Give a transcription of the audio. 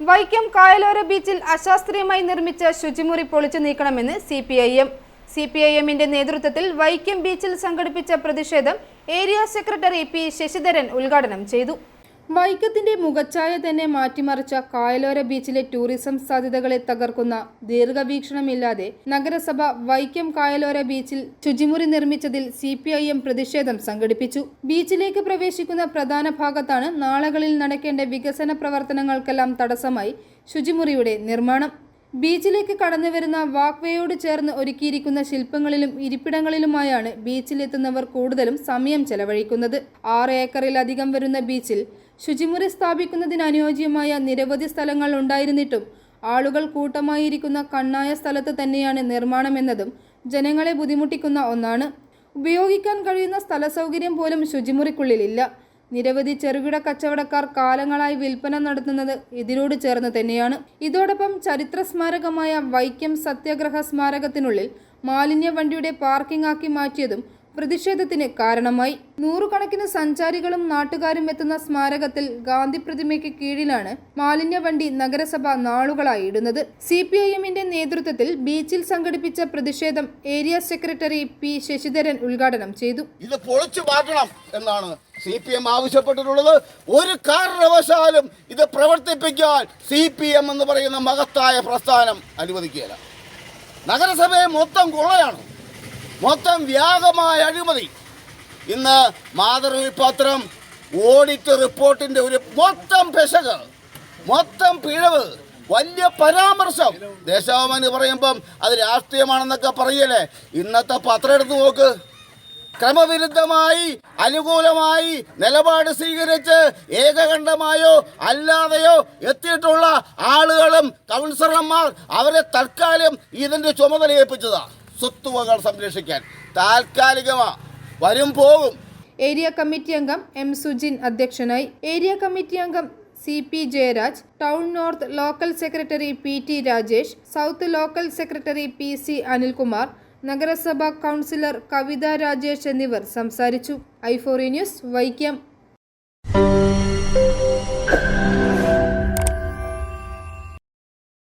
വൈക്കം കായലോര ബീച്ചിൽ അശാസ്ത്രീയമായി നിർമ്മിച്ച ശുചിമുറി പൊളിച്ചു നീക്കണമെന്ന് C P I M. C P I എമ്മിന്റെ നേതൃത്വത്തിൽ വൈക്കം ബീച്ചിൽ സംഘടിപ്പിച്ച പ്രതിഷേധം ഏരിയ സെക്രട്ടറി പി ശശിധരൻ ഉദ്ഘാടനം ചെയ്തു. വൈക്കത്തിന്റെ മുഖച്ഛായ തന്നെ മാറ്റിമറിച്ച കായലോര ബീച്ചിലെ ടൂറിസം സാധ്യതകളെ തകർക്കുന്ന ദീർഘവീക്ഷണമില്ലാതെ നഗരസഭ വൈക്കം കായലോര ബീച്ചിൽ ശുചിമുറി നിർമ്മിച്ചതിൽ സി പ്രതിഷേധം സംഘടിപ്പിച്ചു. ബീച്ചിലേക്ക് പ്രവേശിക്കുന്ന പ്രധാന ഭാഗത്താണ് നാളകളിൽ നടക്കേണ്ട വികസന പ്രവർത്തനങ്ങൾക്കെല്ലാം തടസ്സമായി ശുചിമുറിയുടെ നിർമ്മാണം. ബീച്ചിലേക്ക് കടന്നുവരുന്ന വാക്വേയോട് ചേർന്ന് ഒരുക്കിയിരിക്കുന്ന ശില്പങ്ങളിലും ഇരിപ്പിടങ്ങളിലുമായാണ് ബീച്ചിലെത്തുന്നവർ കൂടുതലും സമയം ചെലവഴിക്കുന്നത്. ആറ് ഏക്കറിലധികം വരുന്ന ബീച്ചിൽ ശുചിമുറി സ്ഥാപിക്കുന്നതിന് അനുയോജ്യമായ നിരവധി സ്ഥലങ്ങൾ ഉണ്ടായിരുന്നിട്ടും ആളുകൾ കൂട്ടമായിരിക്കുന്ന കണ്ണായ സ്ഥലത്ത് തന്നെയാണ് നിർമ്മാണമെന്നതും ജനങ്ങളെ ബുദ്ധിമുട്ടിക്കുന്ന ഒന്നാണ്. ഉപയോഗിക്കാൻ കഴിയുന്ന സ്ഥല സൗകര്യം പോലും ശുചിമുറിക്കുള്ളിലില്ല. നിരവധി ചെറുകിട കച്ചവടക്കാർ കാലങ്ങളായി വിൽപ്പന നടത്തുന്നത് ഇതിനോട് ചേർന്ന് തന്നെയാണ്. ഇതോടൊപ്പം ചരിത്ര സ്മാരകമായ വൈക്കം സത്യാഗ്രഹ സ്മാരകത്തിനുള്ളിൽ മാലിന്യ വണ്ടിയുടെ പാർക്കിംഗ് ആക്കി മാറ്റിയതും പ്രതിഷേധത്തിന് കാരണമായി. നൂറുകണക്കിന് സഞ്ചാരികളും നാട്ടുകാരും എത്തുന്ന സ്മാരകത്തിൽ ഗാന്ധി പ്രതിമയ്ക്ക് കീഴിലാണ് മാലിന്യ വണ്ടി നഗരസഭ നാളുകളായി ഇടുന്നത്. സി പി ഐ എമ്മിന്റെ നേതൃത്വത്തിൽ ബീച്ചിൽ സംഘടിപ്പിച്ച പ്രതിഷേധം ഏരിയ സെക്രട്ടറി പി ശശിധരൻ ഉദ്ഘാടനം ചെയ്തു. ഇത് പൊളിച്ചു മാറ്റണം എന്നാണ് സി പി എം ആവശ്യപ്പെട്ടിട്ടുള്ളത്. ഒരു കാരണവശാലും ഇത് പ്രവർത്തിപ്പിക്കാൻ സി പി എം എന്ന് പറയുന്ന മഹത്തായ പ്രസ്ഥാനം അനുവദിക്കുകയില്ല. നഗരസഭയെ മൊത്തം കൊള്ളയാണ്. മൊത്തം വ്യാപകമായ അഴിമതി. ഇന്ന് മാതൃഭൂമി പത്രം ഓഡിറ്റ് റിപ്പോർട്ടിന്റെ ഒരു മൊത്തം പെശക് മൊത്തം പിഴവ് വലിയ പരാമർശം. ദേശാഭിമാനി പറയുമ്പം അത് രാഷ്ട്രീയമാണെന്നൊക്കെ പറയല്ലേ? ഇന്നത്തെ പത്രം എടുത്ത് നോക്ക്. ക്രമവിരുദ്ധമായി അനുകൂലമായി നിലപാട് സ്വീകരിച്ച് ഏകകണ്ഠമായോ അല്ലാതെയോ എത്തിയിട്ടുള്ള ആളുകളും കൗൺസിലർമാർ അവരെ തൽക്കാലം ഇതിന്റെ ചുമതല ഏൽപ്പിച്ചതാ. സ്വത്തുവകൾ സംരക്ഷിക്കാൻ താൽക്കാലികമാ. വരും പോകും. ഏരിയ കമ്മിറ്റി അംഗം എം സുജിൻ അധ്യക്ഷനായി. ഏരിയ കമ്മിറ്റി അംഗം C P Jayaraj town north local secretary P T Rajesh south local secretary P C Anilkumar നഗരസഭാ കൗൺസിലർ കവിത രാജേഷ് എന്നിവർ സംസാരിച്ചു. ഐഫോറി ന്യൂസ് വൈക്കം.